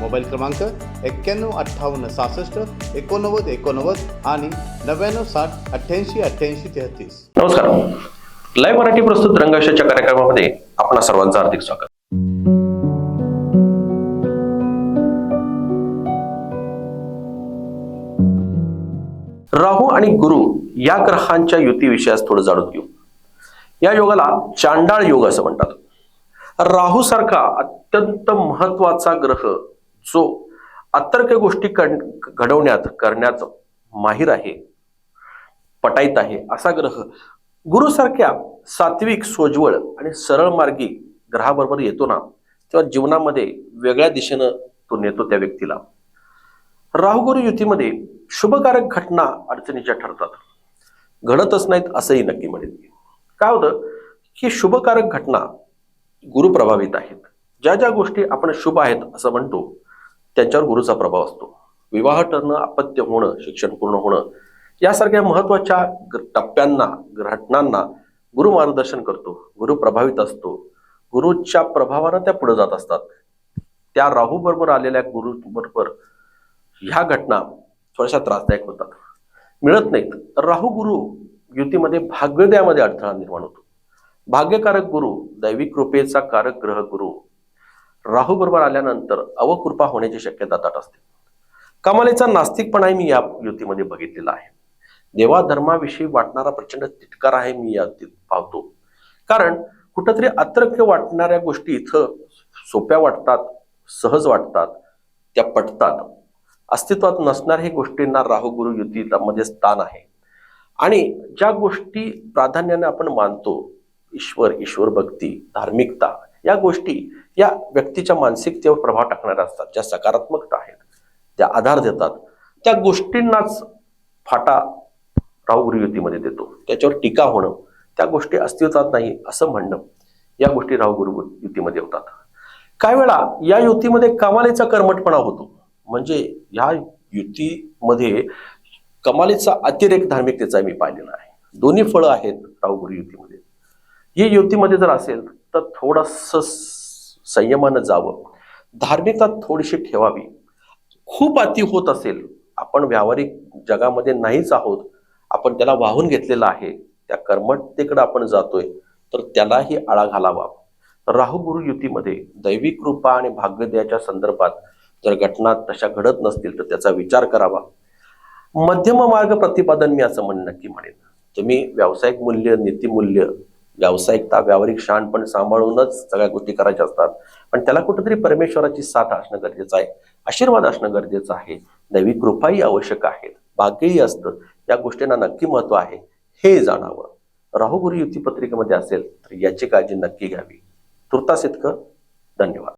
Mobile क्रमांक एक्क्याण्णव अठ्ठावन्न सहासष्ट एकोणनव्वद एकोणनव्वद आणि नव्याण्णव साठ अठ्ठ्याऐंशी अठ्ठ्याऐंशी तेहतीस. नमस्कार. लाईव्ह मराठी प्रस्तुत रंगाशाच्या कार्यक्रमामध्ये आपणा सर्वांचं हार्दिक स्वागत. राहू आणि गुरु या ग्रहांच्या युतीविषयी आज थोडं जाणून घेऊ. या योगाला चांडाळ योग असं म्हणतात. राहू सारखा अत्यंत महत्त्वाचा ग्रह जो अतर्क गोष्टी कण- घडवण्यात करण्यात माहीर आहे पटाईत आहे असा ग्रह. गुरुसारख्या सात्विक सोज्वळ आणि सरळ मार्गी ग्रहाबरोबर येतो ना तेव्हा जीवनामध्ये वेगळ्या दिशेनं तो नेतो त्या व्यक्तीला. राहुगुरु युतीमध्ये शुभकारक घटना अडचणीच्या ठरतात. घडतच नाहीत असंही नक्की म्हणेल काय होतं की शुभकारक घटना गुरु प्रभावित आहेत. ज्या ज्या गोष्टी आपण शुभ आहेत असं म्हणतो त्यांच्यावर गुरुचा प्रभाव असतो. विवाह ठरणं अपत्य होणं शिक्षण पूर्ण होणं यासारख्या महत्त्वाच्या टप्प्यांना घटनांना गुरु मार्गदर्शन करतो. गुरु प्रभावित असतो. गुरुच्या प्रभावानं त्या पुढे जात असतात. त्या राहू बरोबर आलेल्या गुरु बरोबर ह्या घटना थोड्याशा त्रासदायक होतात. मिळत नाहीत. राहू गुरु युतीमध्ये भाग्योदयामध्ये अडथळा निर्माण होतो. भाग्यकारक गुरु दैविक कृपेचा कारक ग्रह गुरु राहू बरोबर आल्यानंतर अवकृपा होण्याची शक्यता दाट असते. कमालीचा नास्तिकपणाही मी या युतीमध्ये बघितलेला आहे. देवा धर्माविषयी वाटणारा प्रचंड तिटकार आहे मी या पावतो पाहतो. कारण कुठंतरी अतर्क्य वाटणाऱ्या गोष्टी इथं सोप्या वाटतात सहज वाटतात त्या पटतात. अस्तित्वात नसणाऱ्या गोष्टींना राहू गुरु युतीमध्ये स्थान आहे. आणि ज्या गोष्टी प्राधान्याने आपण मानतो ईश्वर ईश्वर भक्ती धार्मिकता या गोष्टी या व्यक्तीच्या मानसिकतेवर प्रभाव टाकणाऱ्या असतात. ज्या सकारात्मकता आहेत त्या आधार देतात. त्या गोष्टींनाच फाटा राहू गुरु युतीमध्ये देतो. त्याच्यावर टीका होणं त्या गोष्टी अस्तित्वात नाही असं म्हणणं या गोष्टी राहू गुरु युतीमध्ये होतात. काही वेळा या युतीमध्ये कमालीचा कर्मटपणा होतो. म्हणजे ह्या युतीमध्ये कमालीचा अतिरेक धार्मिकतेचा मी पाहिलेला आहे. दोन्ही फळं आहेत राहुगुरु युतीमध्ये ही युतीमध्ये जर असेल तर थोडस संयमानं जावं. धार्मिकता थोडीशी ठेवावी. खूप अति होत असेल आपण व्यावहारिक जगामध्ये नाहीच आहोत आपण त्याला वाहून घेतलेलं आहे त्या कर्मठतेकडे आपण जातोय तर त्यालाही आळा घालावा. राहू गुरु युतीमध्ये दैविक कृपा आणि भाग्यदयाच्या संदर्भात जर घटना तशा घडत नसतील तर त्याचा विचार करावा. मध्यम मार्ग प्रतिपादन मी असं म्हणणं नक्की म्हणेन. तुम्ही व्यावसायिक मूल्य नीतिमूल्य व्यावसायिकता व्यावहारिक शहाणपण सांभाळूनच सगळ्या गोष्टी करायच्या असतात. पण त्याला कुठेतरी परमेश्वराची साथ असणं गरजेचं आहे. आशीर्वाद असणं गरजेचं आहे. दैविक कृपाही आवश्यक आहे भाग्यही असतं. या गोष्टींना नक्की महत्त्व आहे. हे जाणावं. राहुगुरी युतीपत्रिकेमध्ये युती पत्रिकेमध्ये असेल तर याची काळजी नक्की घ्यावी. तुर्तास इतकं धन्यवाद.